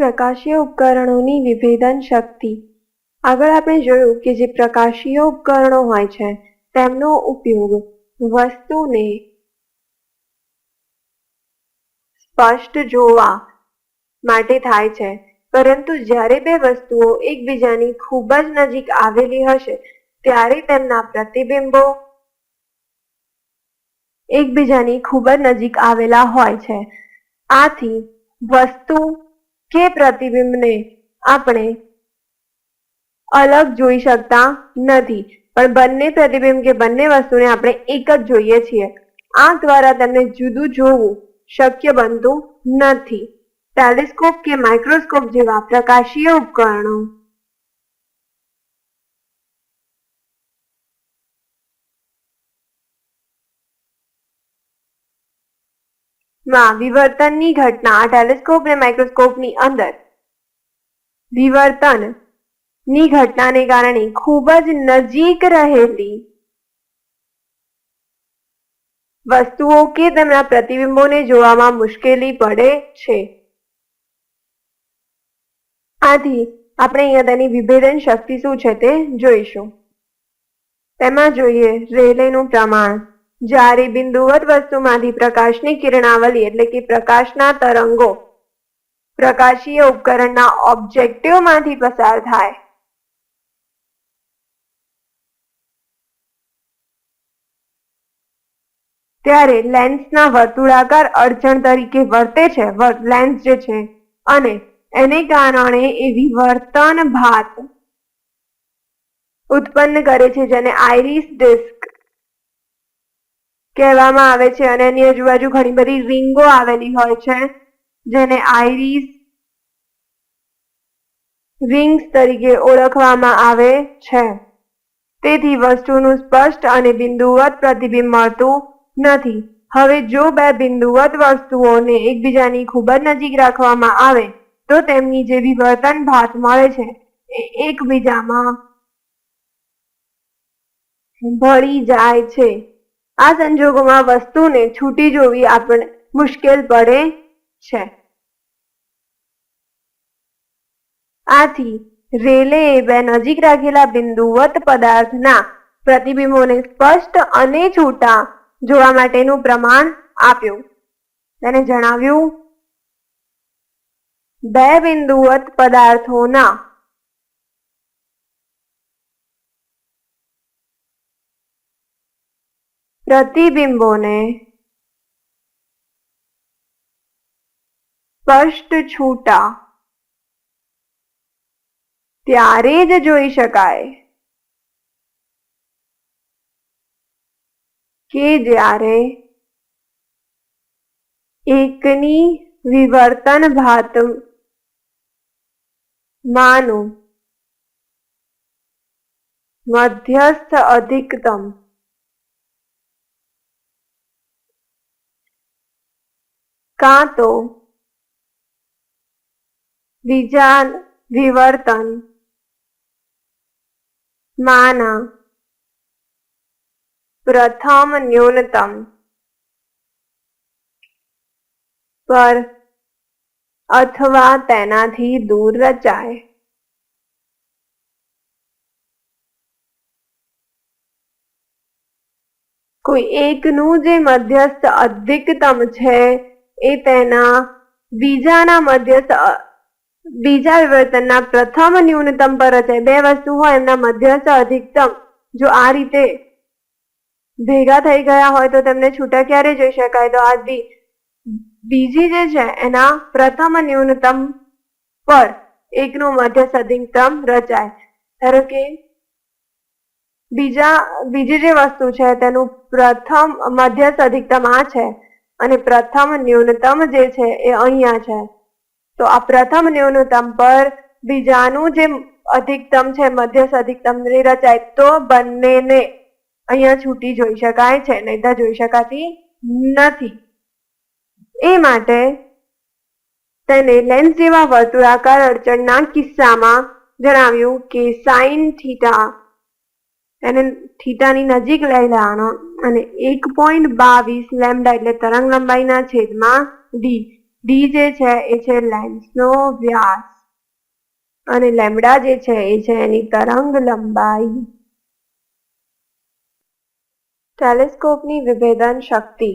પ્રકાશીય ઉપકરણોની વિભેદન શક્તિ. આગળ આપણે જોયું કે જે પ્રકાશીય ઉપકરણો હોય છે, તેમનો ઉપયોગ વસ્તુને સ્પષ્ટ જોવા માટે થાય છે. પરંતુ જ્યારે બે વસ્તુઓ એકબીજાની ખૂબ જ નજીક આવેલી હશે, ત્યારે તેમના પ્રતિબિંબો એકબીજાની ખૂબ જ નજીક આવેલા હોય છે. આથી વસ્તુ કે પ્રતિબિંબને આપણે અલગ જોઈ શકતા નથી? પણ બંને પ્રતિબિંબ કે બંને વસ્તુને આપણે એક જ જોઈએ છીએ. આંખ દ્વારા તેમને જુદું જોવું શક્ય બનતું નથી. ટેલિસ્કોપ કે માઇક્રોસ્કોપ જેવા પ્રકાશીય ઉપકરણો માં વિવર્તનની ઘટના ટેલિસ્કોપ અને માઇક્રોસ્કોપની અંદર. વિવર્તન ઘટનાને કારણે ખૂબ જ નજીક રહેલી વસ્તુઓ કે તેમના પ્રતિબિંબોને જોવામાં મુશ્કેલી પડે છે. આથી આપણે અહીંયા તેની વિભેદન શક્તિ શું છે તે જોઈશું. તેમાં જોઈએ રેલેનું પ્રમાણ. જ્યારે બિંદુવત વસ્તુમાંથી પ્રકાશની કિરણાવલી એટલે કે પ્રકાશના તરંગો પ્રકાશીય ઉપકરણના ઓબ્જેક્ટિવમાંથી પસાર થાય. ત્યારે લેન્સના વર્તુળાકાર અડચણ તરીકે વર્તે છે લેન્સ જે છે અને એને કારણે એ વિવર્તન ભાત ઉત્પન્ન કરે છે જેને આઈરિસ ડિસ્ક કહેવામાં આવે છે અને એની આજુબાજુ ઘણી બધી રીંગો આવેલી હોય છે, જેને આઈરિસ રિંગ્સ તરીકે ઓળખવામાં આવે છે. તેથી વસ્તુનું સ્પષ્ટ અને બિંદુવત પ્રતિબિંબ મળતું નથી. હવે જો બે બિંદુવત વસ્તુઓને એકબીજાની ખૂબ જ નજીક રાખવામાં આવે, તો તેમની જે વિવર્તન ભાત મળે છે, એ એકબીજામાં ભળી જાય છે. આ સંજોગોમાં વસ્તુને છૂટી જોવી આપણે મુશ્કેલ પડે છે. આથી રેલે બે નજીક રાખેલા બિંદુવત પદાર્થના પ્રતિબિંબોને સ્પષ્ટ અને છૂટા જોવા માટેનું પ્રમાણ આપ્યું. તેને જણાવ્યું, બે બિંદુવત પદાર્થોના પ્રતિબિંબોને સ્પષ્ટ છૂટા. ત્યારે જ જોઈ શકાય કે જ્યારે એકની વિવર્તન ભાત માનું મધ્યસ્થ અધિકતમ કાં તો બીજા વિવર્તન માના પ્રથમ ન્યૂનતમ પર અથવા તેનાથી દૂર રચાય કોઈ એકનું જે મધ્યસ્થ અધિકતમ છે એ તેના બીજાના મધ્યસ્થ બીજા વિવર્તનના પ્રથમ ન્યૂનતમ પર રચાય બે વસ્તુ હોય એમના મધ્યસ્થ અધિકતમ. જો આ રીતે ભેગા થઈ ગયા હોય તો તેમને છૂટા ક્યારે જોઈ શકાય? તો આ બીજી જે છે એના પ્રથમ ન્યૂનતમ પર એકનું મધ્યસ્થ અધિકતમ રચાય. ધારો કે બીજા, બીજી જે વસ્તુ છે તેનું પ્રથમ મધ્યસ્થ અધિકતમ આ છે. અને પ્રથમ ન્યૂનતમ જે છે એ અહીંયા છે. તો આ પ્રથમ ન્યૂનતમ પર બીજાનું જે અધિકતમ છે, મધ્યસ્થ અધિકતમ રચાય તો બંનેને અહીંયા છૂટી જોઈ શકાય છે નહીતર જોઈ શકાતી નથી. એ માટે તેને લેન્સ જેવા વર્તુળાકાર અડચણના કિસ્સામાં જણાવ્યું કે સાઇન થીટા એને થીટાની નજીક લઈ લેવાનો અને એક પોઈન્ટ બાવીસ લેમડા એટલે તરંગ લંબાઈના છેદમાં ડી ડી જે છે એ છે લેન્સનો વ્યાસ. અને લેમડા જે છે એ છે એની તરંગ લંબાઈ. ટેલિસ્કોપની વિભેદન શક્તિ.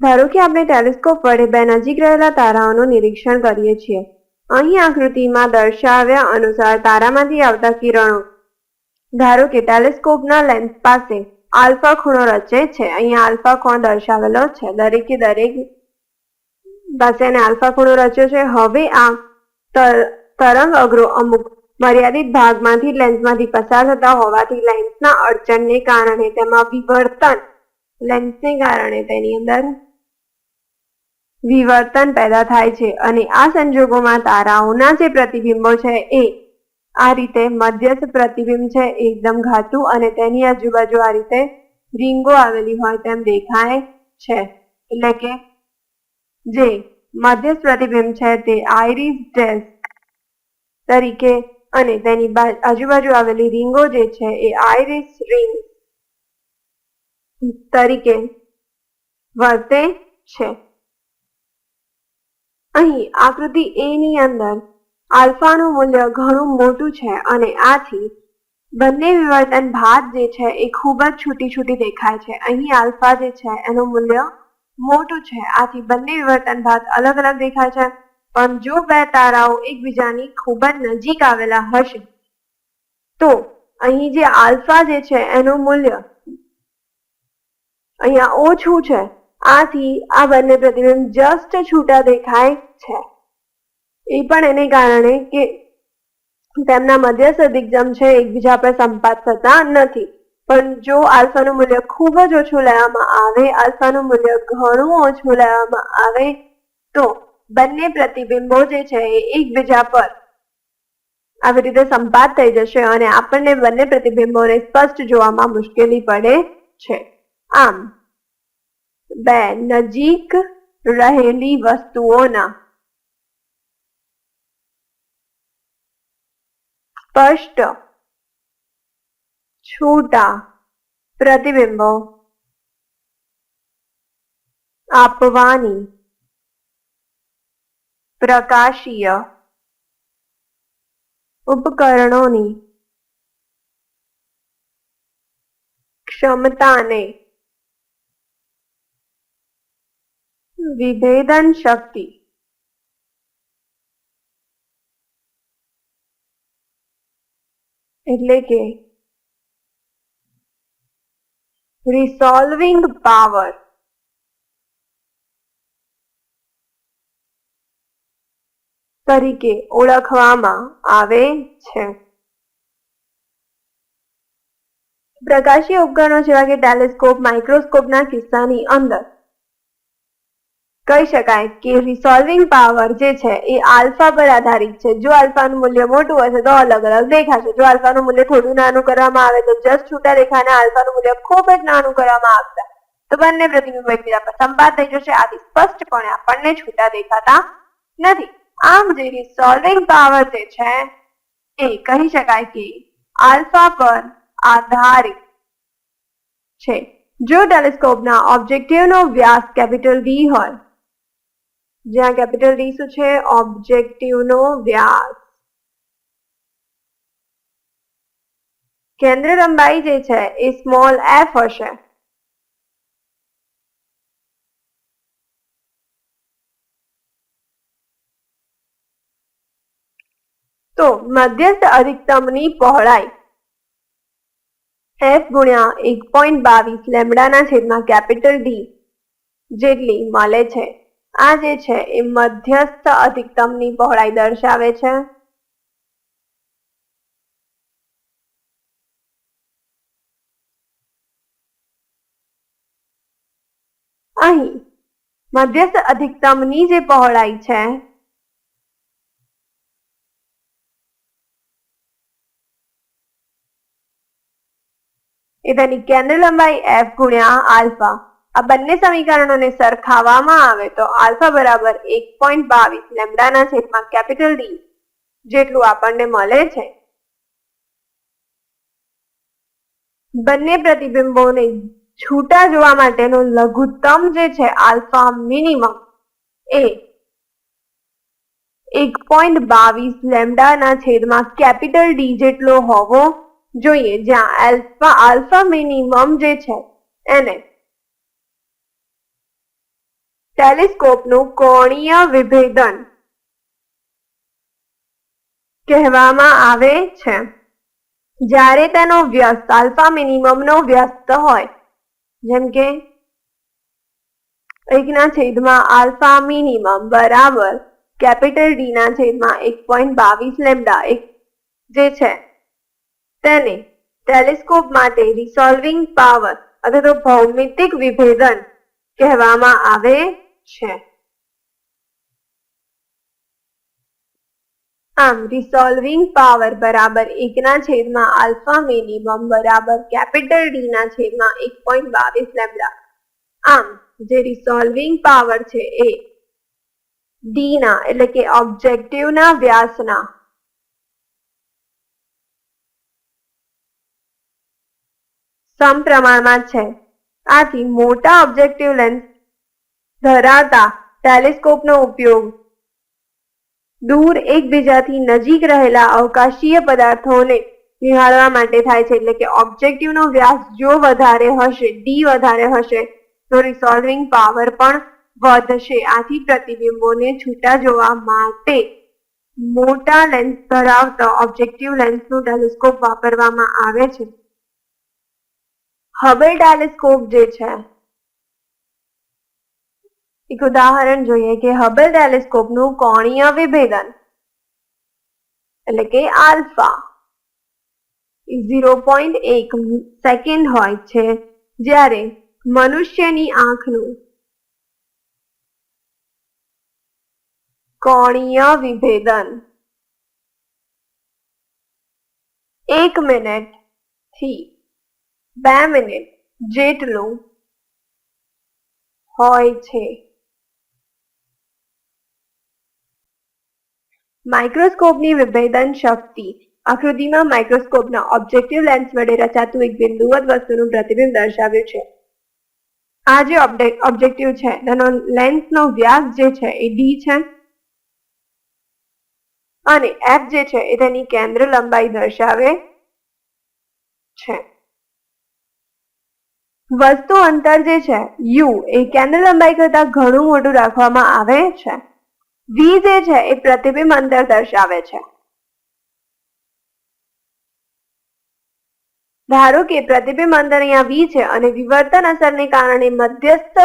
ધારો કે આપણે ટેલિસ્કોપ વડે બે નજીક રહેલા તારાઓનું નિરીક્ષણ કરીએ છીએ. અહીં આકૃતિમાં દર્શાવ્યા અનુસાર તારામાંથી આવતા કિરણો, ધારો કે ટેલિસ્કોપના લેન્સ પાસે આલ્ફા ખૂણો રચે છે. અહીંયા આલ્ફા ખૂણો દર્શાવેલો છે. દરેકે દરેક પાસે એને આલ્ફા ખૂણો રચ્યો છે. હવે આ તરંગ અગ્રો અમુક મર્યાદિત ભાગમાંથી લેન્સમાંથી પસાર થતા હોવાથી લેન્સના અડચણને કારણે તેમાં વિવર્તન લેન્સને કારણે તેની અંદર વિવર્તન પેદા થાય છે અને આ સંજોગોમાં તારાઓના જે પ્રતિબિંબો છે એ આ રીતે મધ્યસ્થ પ્રતિબિંબ છે એકદમ ઘાતું અને તેની આજુબાજુ આ રીતે રીંગો આવેલી હોય તેમ દેખાય છે. એટલે કે જે મધ્યસ્થ પ્રતિબિંબ છે તે આઈરિસ ડિસ્ક તરીકે અને તેની આજુબાજુ આવેલી રીંગો જે છે એ આઈરિસ રિંગ તરીકે વર્તે છે. અહીં આકૃતિ એ ની અંદર આલ્ફાનું મૂલ્ય ઘણું મોટું છે અને આથી બંને વિવર્તન ભાત જે છે એ ખૂબ જ છૂટી છૂટી દેખાય છે. અહીં આલ્ફા જે છે એનું મૂલ્ય મોટું છે. આથી બંને વિવર્તન ભાત અલગ અલગ દેખાય છે. પણ જો બે તારાઓ એકબીજાની ખૂબ જ નજીક આવેલા હશે, તો અહીં જે આલ્ફા જે છે એનું મૂલ્ય અહીંયા ઓછું છે. આથી આ બંને પ્રતિબિંબ જસ્ટ છૂટા દેખાય છે. એ પણ એને કારણે કે તેમના મધ્યસ્થ દિગ્જમ છે, એકબીજા પર સંપાત થતા નથી. પણ જો આલ્ફાનું મૂલ્ય ખૂબ જ ઓછું લેવામાં આવે, આલ્ફાનું મૂલ્ય ઘણું ઓછું લેવામાં આવે, તો બંને પ્રતિબિંબો જે છે એ એકબીજા પર આવી રીતે સંપાત થઈ જશે અને આપણને બંને પ્રતિબિંબોને સ્પષ્ટ જોવામાં મુશ્કેલી પડે છે. આમ બે નજીક રહેલી વસ્તુઓના સ્પષ્ટ છૂટા પ્રતિબિંબો આપવાની પ્રકાશીય ઉપકરણોની ક્ષમતાને વિભેદન શક્તિ. એટલે કે રિસોલ્વિંગ પાવર તરીકે ઓળખવામાં આવે છે. પ્રકાશીય ઉપકરણો જેવા કે ટેલિસ્કોપ માઇક્રોસ્કોપના કિસ્સાની અંદર કહી શકાય કે રિસોલ્વિંગ પાવર જે છે એ આલ્ફા પર આધારિત છે. જો આલ્ફાનું મૂલ્ય મોટું હશે તો અલગ અલગ દેખાશે. જો આલ્ફાનું મૂલ્ય થોડું નાનું કરવામાં આવે તો જસ્ટ છૂટા દેખાને આલ્ફાનું મૂલ્ય ખૂબ જ નાનું કરવામાં આવશે. તો બંને પ્રતિબિંબ એકબીજા પર સંપાત થઈ જશે. આથી સ્પષ્ટપણે આપણને છૂટા દેખાતા નથી. આમ જે રિસોલ્વિંગ પાવર જે છે એ કહી શકાય કે આલ્ફા પર આધારિત છે. જો ટેલિસ્કોપના ઓબ્જેક્ટિવનો વ્યાસ કેપિટલ વી હોય જ્યાં કેપિટલ ડી શું છે? ઓબ્જેક્ટિવનો વ્યાસ. કેન્દ્ર લંબાઈ જે છે એ સ્મોલ એફ હશે. તો મધ્યસ્થ અધિકતમની પહોળાઈ. એફ ગુણ્યા એક પોઈન્ટ બાવીસ લેમડાના છેદમાં કેપિટલ ડી જેટલી મળે છે. આ જે છે એ મધ્યસ્થ અધિકતમની પહોળાઈ દર્શાવે છે. અહીં મધ્યસ્થ અધિકતમની જે પહોળાઈ છે, એ તેની કેન્દ્ર લંબાઈ એફ ગુણ્યા આલ્ફા. આ બંને સમીકરણોને સરખાવવામાં આવે તો આલ્ફા બરાબર એક પોઈન્ટ બાવીસ લેમડાના છેદમાં કેપિટલ ડી જેટલું આપણને મળે છે. બંને પ્રતિબિંબોને છૂટા જોવા માટેનો લઘુત્તમ જે છે આલ્ફા મિનિમમ એ એક પોઈન્ટ બાવીસ લેમડાના છેદમાં કેપિટલ ડી જેટલો હોવો જોઈએ. જ્યાં આલ્ફા આલ્ફા મિનિમમ જે છે એને ટેલિસ્કોપનું કોણીય વિભેદન કહેવામાં આવે છે. જ્યારે તેનો વ્યસ્ત, આલ્ફા મિનિમમનો વ્યસ્ત હોય, જેમ કે એકના છેદમાં આલ્ફા મિનિમમ બરાબર કેપિટલ ડી ના છેદમાં એક પોઈન્ટ બાવીસ લેમડા એક જે છે, તેને ટેલિસ્કોપ માટે રિસોલ્વિંગ પાવર અથવા તો ભૌમિતિક વિભેદન કહેવામાં આવે છે આમ રિસોલ્વિંગ પાવર બરાબર એકના છેદમાં આલ્ફા મિનિમમ બરાબર કેપિટલ ડી ના છેદમાં એક પોઈન્ટ બાવીસ લેમડા આમ જે રિસોલ્વિંગ પાવર છે એ ડી ના એટલે કે ઓબ્જેક્ટિવ ના વ્યાસના સમપ્રમાણમાં છે. આથી મોટા ઓબ્જેક્ટિવ લેન્સ ધરાવતા ટેલિસ્કોપનો ઉપયોગ. દૂર એકબીજાથી નજીક રહેલા અવકાશીય પદાર્થોને નિહાળવા માટે થાય છે, એટલે કે ઓબ્જેક્ટિવનો વ્યાસ જો વધારે હશે ડી વધારે હશે, તો રિસોલ્વિંગ પાવર પણ વધશે. આથી પ્રતિબિંબોને છૂટા જોવા માટે મોટા લેન્સ ધરાવતા ઓબ્જેક્ટિવ લેન્સનું ટેલિસ્કોપ વાપરવામાં આવે છે. હબલ ટેલિસ્કોપ જે છે એક ઉદાહરણ જોઈએ કે હબલ ટેલિસ્કોપનું કોણીય વિભેદન, એટલે કે આલ્ફા ઝીરો પોઈન્ટ એક સેકન્ડ હોય છે જ્યારે મનુષ્યની આંખનું કોણીય વિભેદન એક મિનિટથી બે મિનિટ જેટલું હોય છે. માઇક્રોસ્કોપની વિભેદન શક્તિ. આકૃતિમાં માઇક્રોસ્કોપના ઓબ્જેક્ટિવ લેન્સ વડે રચાતું એક બિંદુવત વસ્તુનું પ્રતિબિંબ દર્શાવ્યું છે. આ જે ઓબ્જેક્ટિવ છે, તેનો લેન્સનો વ્યાસ જે છે એ ડી છે. અને એફ જે છે એ તેની કેન્દ્ર લંબાઈ દર્શાવે છે. વસ્તુ અંતર જે છે યુ એ કેન્દ્ર લંબાઈ કરતા ઘણું મોટું રાખવામાં આવે છે. વી જે છે એ પ્રતિબિંબ અંદર દર્શાવે છે. ધારો કે પ્રતિબિંબ અંદર અહીંયા વી છે અને વિવર્તન અસરને કારણે મધ્યસ્થ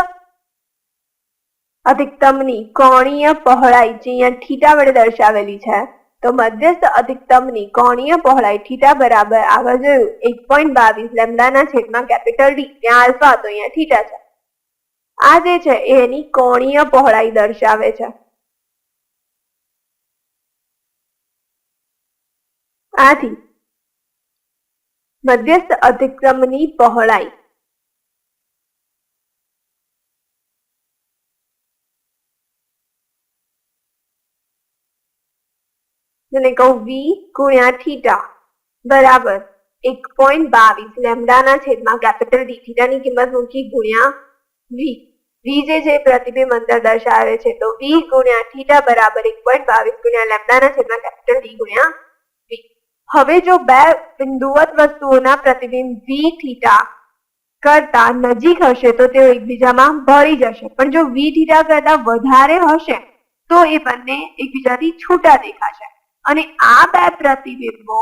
અધિકતમની કોણીય પહોળાઈ જે અહીંયા થીટા વડે દર્શાવેલી છે, તો મધ્યસ્થ અધિકતમની કોણીય પહોળાઈ થીટા બરાબર આગળ જોયું, એક પોઈન્ટ બાવીસ લેમડાના છેદમાં કેપિટલ ડી ત્યાં આલ્ફા તો અહીંયા થીટા છે. આ જે છે એની કોણીય પહોળાઈ દર્શાવે છે. આથી મધ્યસ્થ અધિક્રમની પહોળાઈ. જેને કહું વી ગુણ્યા થીટા બરાબર એક પોઈન્ટ બાવીસ લેમડાના છેદમાં કેપિટલ ડી થીટાની કિંમત મૂકી ગુણ્યા વી વી જે છે પ્રતિબિંબ અંતર દર્શાવે છે. તો વી ગુણ્યા થીટા બરાબર એક પોઈન્ટ બાવીસ ગુણ્યા લેમડાના છેદમાં કેપિટલ ડી ગુણ્યા હવે જો બે બિંદુવત વસ્તુઓના પ્રતિબિંબ વી થીટા કરતા નજીક હશે, તો તેઓ એકબીજામાં ભળી જશે. પણ જો વી થીટા કરતા વધારે હશે, તો એ બંને એકબીજાથી છૂટા દેખાશે. અને આ બે પ્રતિબિંબો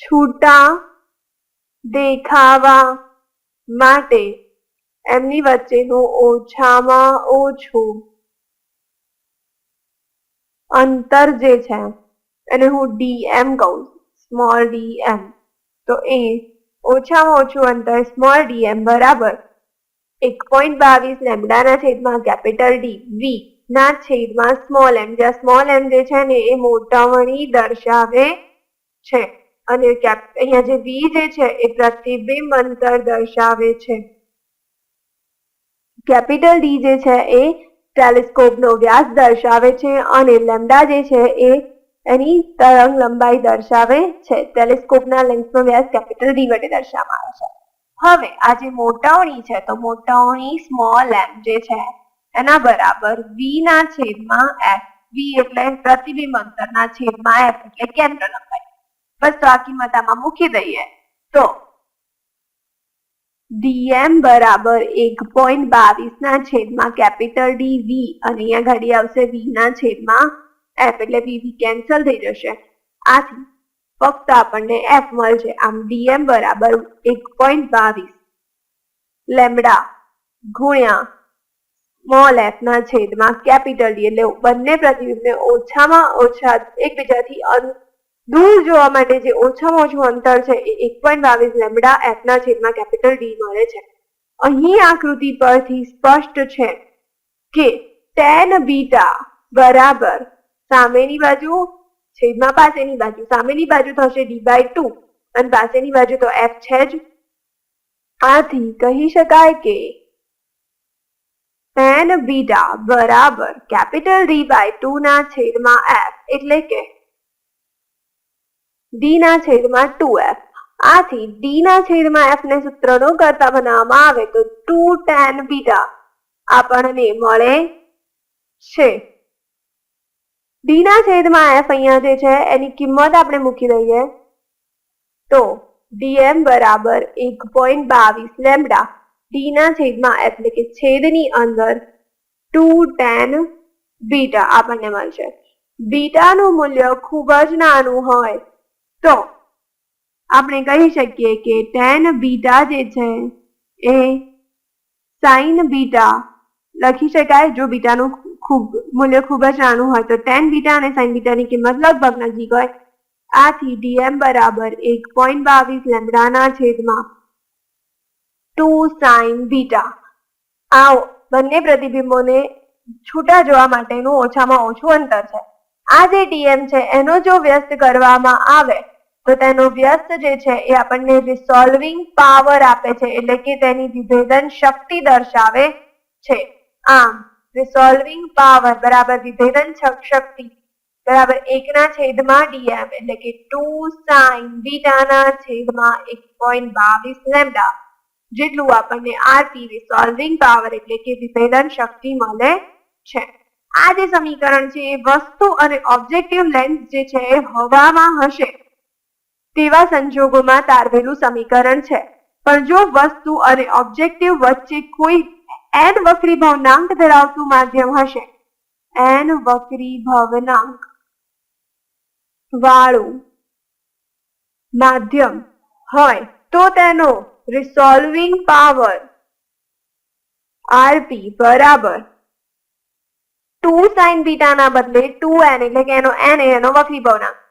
છૂટા દેખાવા માટે એમની વચ્ચેનું ઓછામાં ઓછું અંતર જે છે, એને હું ડીએમ કહું સ્મોલ ડીએમ તો એ ઓછામાં ઓછું અંતર સ્મોલ ડીએમ બરાબર એક પોઈન્ટ બાવીસ લેમડાના છેદમાં કેપિટલ ડી વી ના છેદમાં સ્મોલ એમ. જ્યાં સ્મોલ એમ જે છે ને, એ મોટામણી દર્શાવે છે. અને અહીંયા જે વી જે છે, એ પ્રતિબિંબ અંતર દર્શાવે છે. કેપિટલ ડી જે છે, એ ટેલિસ્કોપનો વ્યાસ દર્શાવે છે અને લેમ્ડા જે છે એ એની તરંગ લંબાઈ દર્શાવે છે. ટેલિસ્કોપના લેન્સનો વ્યાસ કેપિટલ ડી વડે દર્શાવવામાં આવે છે. હવે આ જે મોટાવણી છે, તો મોટાવણી સ્મોલ એમ જે છે, એના બરાબર વી ના છેદમાં એફ વી એટલે પ્રતિબિંબ અંતરના છેદમાં એફ એટલે કેન્દ્ર લંબાઈ. બસ તો આ કિંમત આમાં મૂકી દઈએ. તો ડીએમ બરાબર એક પોઈન્ટ છેદમાં કેપિટલ ડી વી અને અહીંયા ઘડી આવશે વી ના છેદમાં એફ એટલે વી કેન્સલ થઈ જશે. આથી ફક્ત આપણને એફ મળશે. આમ ડીએમ બરાબર એક પોઈન્ટ બાવીસ. લેમડા ગુણ્યા સ્મોલ એફ ના છેદમાં કેપિટલ ડી એટલે બંને પ્રતિબિંબને ઓછામાં ઓછા એકબીજાથી દૂર જોવા માટે જે ઓછામાં ઓછું અંતર છે એ એક પોઈન્ટ બાવીસ લેમડા એફના છેદમાં કેપિટલ ડી મળે છે. અહીં આકૃતિ પરથી સ્પષ્ટ છે કે ટેન બીટા બરાબર સામેની બાજુ, છેદમાં પાસેની બાજુ, સામેની બાજુ થશે ડી બાય ટુ અને પાસેની બાજુ તો એફ છે જ. આથી કહી શકાય કે ટેન બીટા બરાબર કેપિટલ ડી બાય ટુ ના છેદમાં એફ એટલે કે ડી ના છેદમાં ટુ એફ આથી ડી ના છેદમાં એફ ને સૂત્રનો કરતા બનાવવામાં આવે તો ટુ ટેન બીટા આપણને મળે છે. ડી ના છેદમાં એફ અહીંયા જે છે, એની કિંમત આપણે મૂકી દઈએ તો ડીએમ બરાબર એક પોઈન્ટ બાવીસ લેમડા. ડીના છેદમાં એટલે કે છેદની અંદર ટુ ટેન બીટા આપણને મળશે. બીટાનું મૂલ્ય ખૂબ જ નાનું હોય તો આપણે કહી શકીએ કે ટેન બીટા જે છે, એ સાઈન બીટા લખી શકાય, જો બીટાનું ખૂબ, મૂલ્ય ખૂબ જ નાનું હોય તો ટેન બીટા અને સાઈન બીટાની કિંમત લગભગ નજીક હોય. આથી ડીએમ બરાબર એક પોઈન્ટ બાવીસ લેમડાના છેદમાં ટુ સાઈન બીટા આ બંને પ્રતિબિંબોને છૂટા જોવા માટેનું ઓછામાં ઓછું અંતર છે. આ જે ટીએમ છે, એનો જો વ્યસ્ત કરવામાં આવે તો તેનો વ્યસ્ત જે છે એ આપણને રિસોલ્વિંગ પાવર આપે છે, એટલે કે તેની વિભેદન શક્તિ દર્શાવે છે. આમ રિસોલ્વિંગ પાવર બરાબર, વિભેદન શક્તિ, બરાબર, એકના છેદમાં ડીએમ એટલે કે ટુ સાઇન બીટાના છેદમાં એક પોઈન્ટ બાવીસ લેમડા, જેટલું આપણને આરપી રિસોલ્વિંગ પાવર એટલે કે વિભેદન શક્તિ મળે છે. આ જે સમીકરણ છે એ વસ્તુ અને ઓબ્જેક્ટિવ લેન્સ જે છે એ હવામાં હશે. તેવા સંજોગોમાં તારવેલું સમીકરણ છે. પણ જો વસ્તુ અને ઓબ્જેક્ટિવ વચ્ચે કોઈ એન વક્રી ભવનાંક ધરાવતું માધ્યમ હશે એન વક્રી ભવનાંક વાળું માધ્યમ હોય, તો તેનો રિસોલ્વિંગ પાવર આરપી બરાબર ટુ સાઇન બીટાના બદલે ટુ એન એટલે કે એનો એન એનો વક્રી ભવનાંક.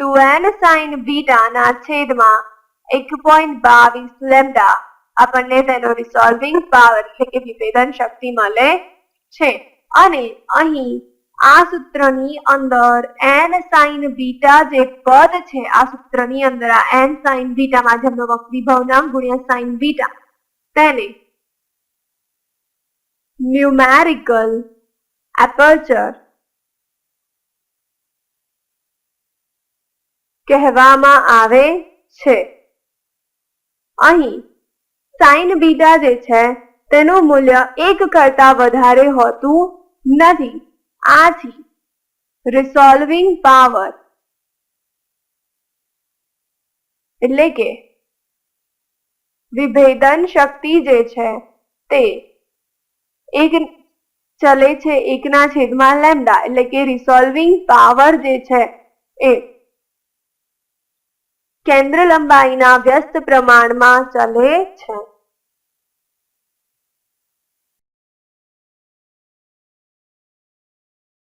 ટુ એન સાઇન બીટાના છેદમાં એક પોઈન્ટ બાવીસ લેમડા આપણને તેનો રિસોલ્વિંગ પાવર એટલે કે વિભેદન શક્તિ મળે છે. અને અહીં આ સૂત્રની અંદર એન સાઇન બીટા જે પદ છે, આ સૂત્રની અંદર આ એન સાઇન બીટા માધ્યમનો વક્રી ભવનાંક ગુણ્યા સાઇન બીટા તેને ન્યુમેરિકલ એપર્ચર કહેવામાં આવે છે. અહીં સાઈન બીટા જે છે, તેનું મૂલ્ય એક કરતા વધારે હોતું નથી. આથી રિસોલ્વિંગ પાવર એટલે કે વિભેદન શક્તિ જે છે, તે એક ચલે છે, એકના છેદમાં લેમડા એટલે કે રિસોલ્વિંગ પાવર જે છે, એ કેન્દ્ર લંબાઈના વ્યસ્ત પ્રમાણમાં ચલે છે.